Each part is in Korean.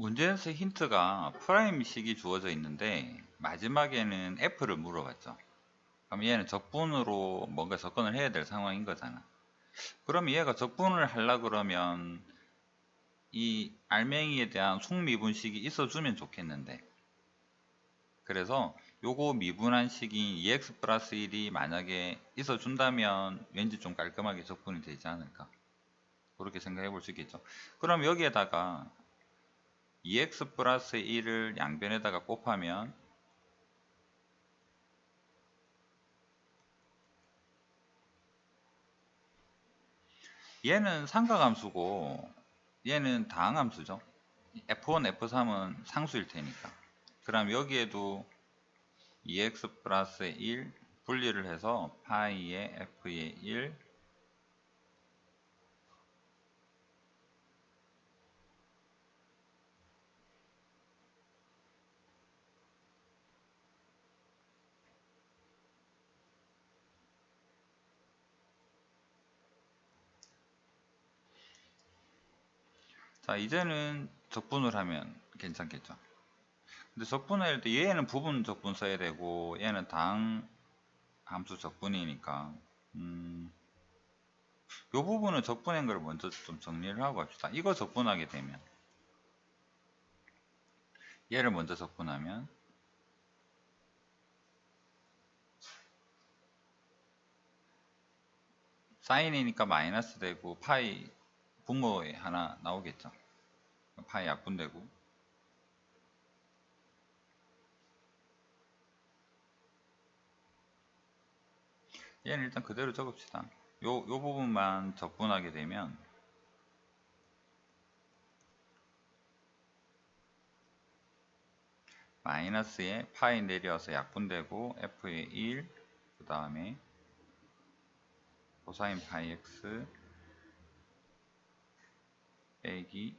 문제에서 힌트가 프라임식이 주어져 있는데 마지막에는 F를 물어봤죠. 그럼 얘는 적분으로 뭔가 접근을 해야 될 상황인 거잖아. 그럼 얘가 적분을 하려 그러면 이 알맹이에 대한 속미분식이 있어주면 좋겠는데 그래서 요거 미분한 식이 2x 플러스 1이 만약에 있어준다면 왠지 좀 깔끔하게 적분이 되지 않을까 그렇게 생각해 볼 수 있겠죠 그럼 여기에다가 2x 플러스 1을 양변에다가 곱하면 얘는 상가함수고 얘는 다항함수죠. f1, f3은 상수일 테니까. 그럼 여기에도 2x 플러스 1 분리를 해서 파이의 f의 1 자 이제는 적분을 하면 괜찮겠죠. 근데 적분할 때 얘는 부분 적분 써야 되고 얘는 당 함수 적분이니까. 음, 요 부분은 적분한 걸 먼저 좀 정리를 하고 합시다. 이거 적분하게 되면 얘를 먼저 적분하면 사인이니까 마이너스 되고 파이 분모에 하나 나오겠죠 파이 약분되고. 얘는 일단 그대로 적읍시다. 요, 요 부분만 적분하게 되면 마이너스에 파이 내려서 약분되고 f의 1 그 다음에 코사인 파이 x 빼기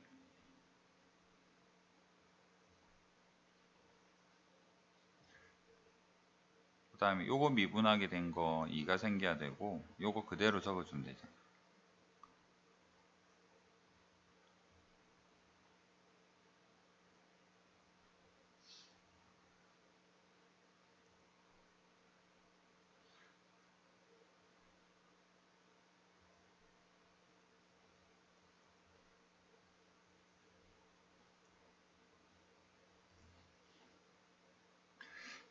그 다음에 요거 미분하게 된 거 2가 생겨야 되고 요거 그대로 적어주면 되죠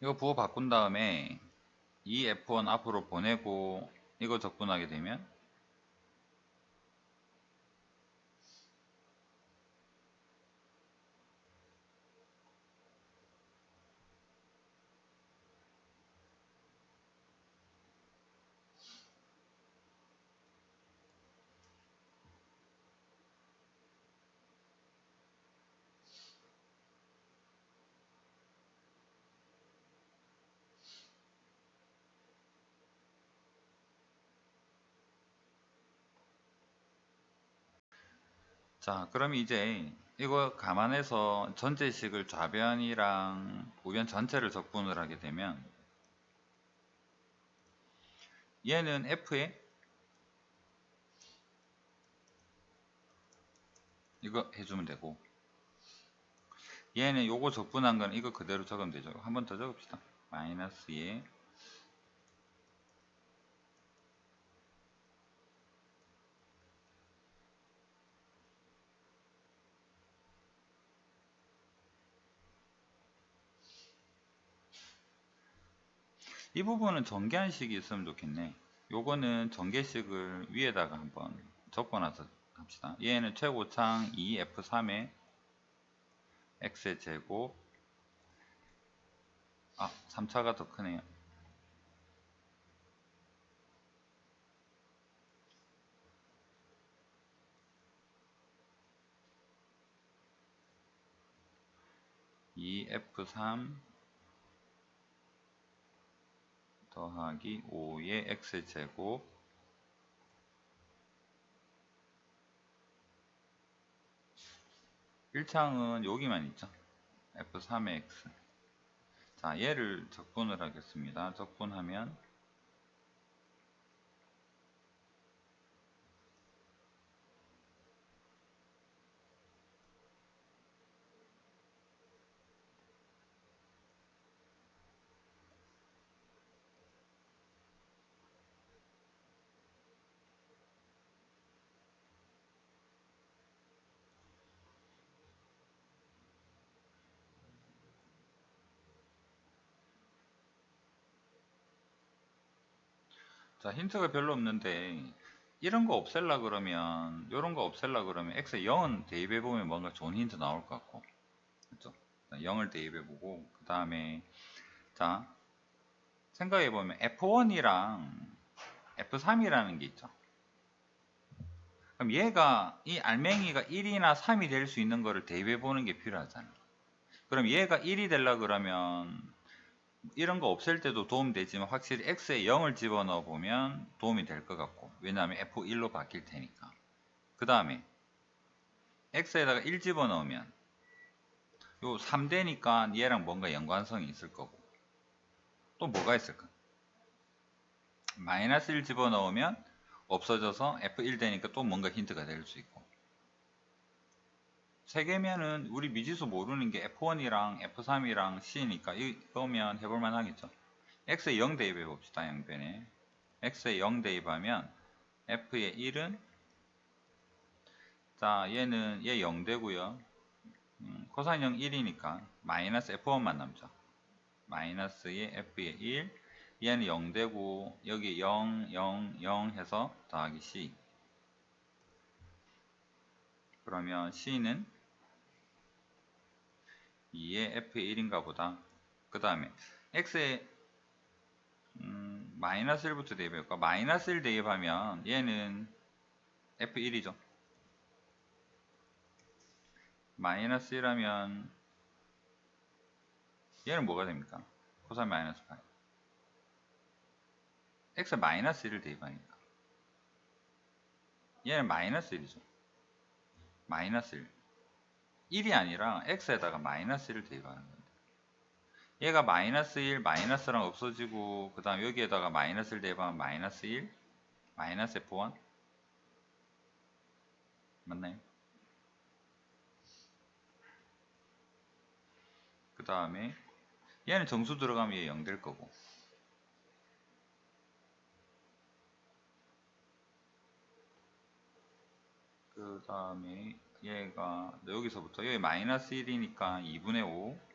이거 부호 바꾼 다음에 이 F1 앞으로 보내고 이거 적분하게 되면 자 그럼 이제 이거 감안해서 전체식을 좌변이랑 우변 전체를 적분을 하게 되면 얘는 F에 이거 해주면 되고 얘는 요거 적분한 건 이거 그대로 적으면 되죠. 한 번 더 적읍시다. 마이너스 2에 이 부분은 전개한식이 있으면 좋겠네. 요거는 전개식을 위에다가 한번 적어놔서 합시다. 얘는 최고창 2f3에 x의 제곱. 아 3차가 더 크네요. 이 F3 더하기 5의 x제곱. 일창은 여기만 있죠? f3의 x. 자 얘를 적분을 하겠습니다. 적분하면 자, 힌트가 별로 없는데 이런 거 없앨라 그러면 이런 거 없앨라 그러면 x에 0은 대입해 보면 뭔가 좋은 힌트 나올 것 같고 그렇죠? 0을 대입해 보고 그 다음에 자 생각해 보면 f1이랑 f3이라는 게 있죠. 그럼 얘가 이 알맹이가 1이나 3이 될 수 있는 거를 대입해 보는 게 필요하잖아. 그럼 얘가 1이 되려 그러면 이런 거 없앨 때도 도움이 되지만 확실히 x에 0을 집어넣어 보면 도움이 될 것 같고 왜냐하면 f1로 바뀔 테니까. 그 다음에 x에다가 1 집어넣으면 요 3되니까 얘랑 뭔가 연관성이 있을 거고. 또 뭐가 있을까 마이너스 1 집어넣으면 없어져서 F1 되니까 또 뭔가 힌트가 될 수 있고 세 개면은 우리 미지수 모르는 게 F1이랑 F3이랑 C니까 이거면 해볼만 하겠죠. X에 0 대입해 봅시다 양변에. X에 0 대입하면 F의 1은? 자 얘는 얘 0 되고요. 음, 코사인 0 1이니까 마이너스 F1만 남죠 마이너스의 F의 1 얘는 0 되고 여기 0 0 0 해서 더하기 C. 그러면 C는 2의 F의 1인가 보다. 그 다음에 X에 음, 마이너스 1부터 대입해볼까? 마이너스 1 대입하면 얘는 F1이죠. 마이너스 1 하면 얘는 뭐가 됩니까? 코사인 마이너스 파이. X 마이너스 1을 대입하니까. 얘는 마이너스 1이죠. 마이너스 1 1이 아니라 x에다가 마이너스 1을 대입하는 건데 얘가 마이너스 1 마이너스랑 없어지고 그 다음 여기에다가 마이너스 1 대입하면 마이너스 1 마이너스 f1 맞나요? 그 다음에 얘는 정수 들어가면 얘 0 될 거고. 그 다음에 얘가 여기서부터 여기 마이너스 1이니까 2분의 5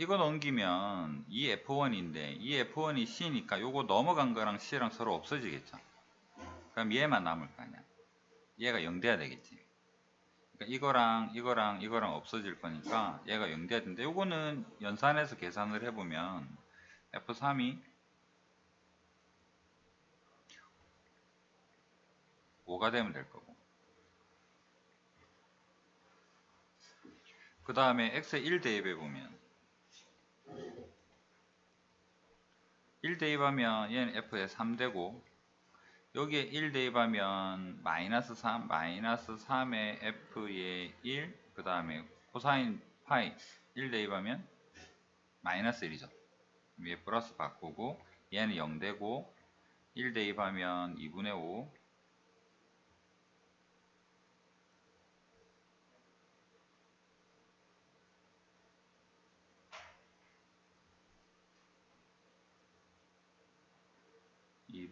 이거 넘기면 이 F1인데 이 F1이 C니까 요거 넘어간 거랑 C랑 서로 없어지겠죠. 그럼 얘만 남을 거 아니야. 얘가 0 돼야 되겠지. 그러니까 이거랑 이거랑 이거랑 없어질 거니까 얘가 0 돼야 되는데 요거는 연산해서 계산을 해보면 F3이 5가 되면 될 거고 그 다음에 x에 1 대입해 보면 1 대입하면 얘는 f에 3되고 여기에 1 대입하면 마이너스 3 마이너스 3의 f의 1그 다음에 코사인 파이 1 대입하면 마이너스 1이죠. 위에 플러스 바꾸고 얘는 0 되고 1 대입하면 2분의 5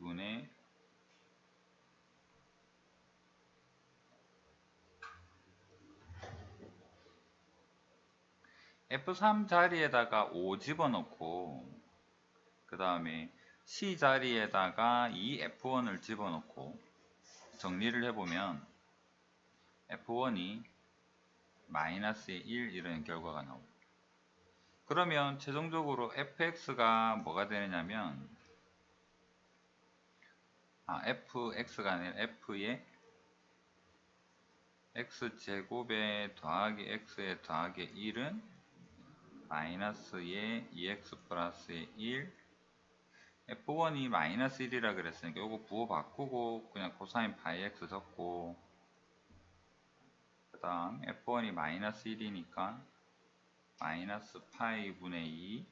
2분의 F3 자리에다가 5 집어넣고 그 다음에 C 자리에다가 이 F1을 집어넣고 정리를 해보면 F1이 마이너스 1 이런 결과가 나옵니다. 그러면 최종적으로 fx가 뭐가 되느냐면 아, fx가 아니라 f의 x제곱에 더하기 x에 더하기 1은 마이너스의 2x 플러스의 1 f1이 마이너스 1이라 그랬으니까 이거 부호 바꾸고 그냥 코사인 파이 x 적고. 그 다음 f1이 마이너스 1이니까 마이너스 파이 분의 2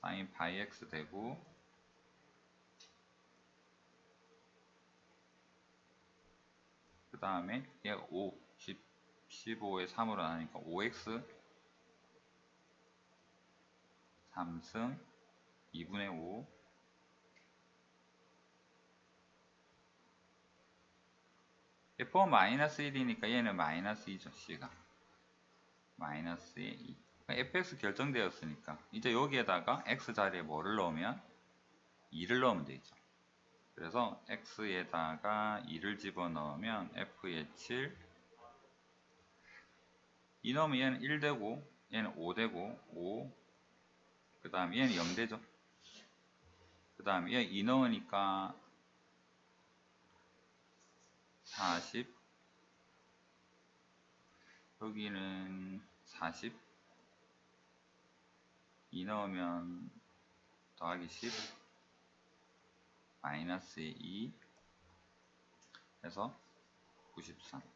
사인 파이 x 되고 다음에 얘가 5 10, 15에 3으로 나니까 5x 3승 2분의 5 F4 마이너스 1이니까 얘는 마이너스 2죠 C가. 마이너스의 2 fx 결정되었으니까 이제 여기에다가 x 자리에 뭐를 넣으면 2를 넣으면 되죠 그래서 x에다가 2를 집어넣으면 f의 7 2 넣으면 얘는 1 되고 얘는 5 되고 5 그 다음 얘는 0 되죠. 그 다음 얘 2 넣으니까 40 여기는 40 2 넣으면 더하기 10 마이너스 2 해서 93